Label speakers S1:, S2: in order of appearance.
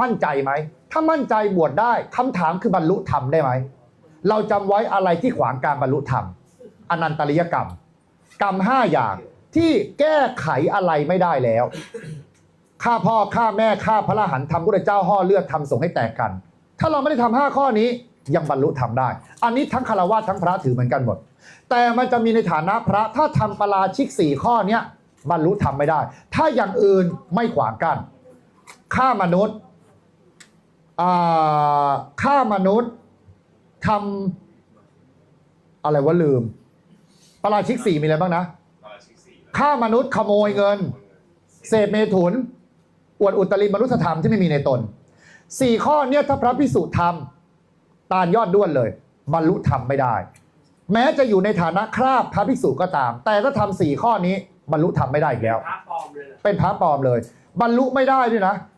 S1: มั่นใจไหม ถ้ามั่นใจบวชได้คำถามคือบรรลุธรรมได้ไหม เราจำไว้อะไรที่ขวางการบรรลุธรรม อนันตริยกรรม กรรมห้าอย่างที่แก้ไขอะไรไม่ได้แล้วฆ่าพ่อฆ่าแม่ฆ่าพระรหันต์ทำพุทธเจ้าห่อเลือดทำสงให้แตกกัน ถ้าเราไม่ได้ทำห้าข้อนี้ยังบรรลุธรรมได้ อันนี้ทั้งคารวะทั้งพระถือเหมือนกันหมด แต่มันจะมีในฐานะพระถ้าทำปราชิกสี่ข้อเนี้ยบรรลุธรรมไม่ได้ ถ้าอย่างอื่นไม่ขวางกันฆ่ามนุษย์ ฆ่ามนุษย์ทำอะไรวะลืมปาราชิกสี่มีอะไรบ้างนะ
S2: ปาราชิกสี่
S1: ฆ่ามนุษย์ขโมยเงิน เสพเมถุน อวดอุตริมนุษยธรรมที่ไม่มีในตนสี่ข้อเนี่ยถ้าพระพิสุทำตาลยอดด้วนเลยบรรลุธรรมไม่ได้ แม้จะอยู่ในฐานะคราบพระภิกษุก็ตาม แต่ถ้าทำสี่ข้อนี้บรรลุธรรมไม่ได้อีกแล้ว
S3: พระปลอมเลยเหรอ
S1: เป็นพระปลอมเลย บรรลุไม่ได้ด้วยนะ
S3: อาจารย์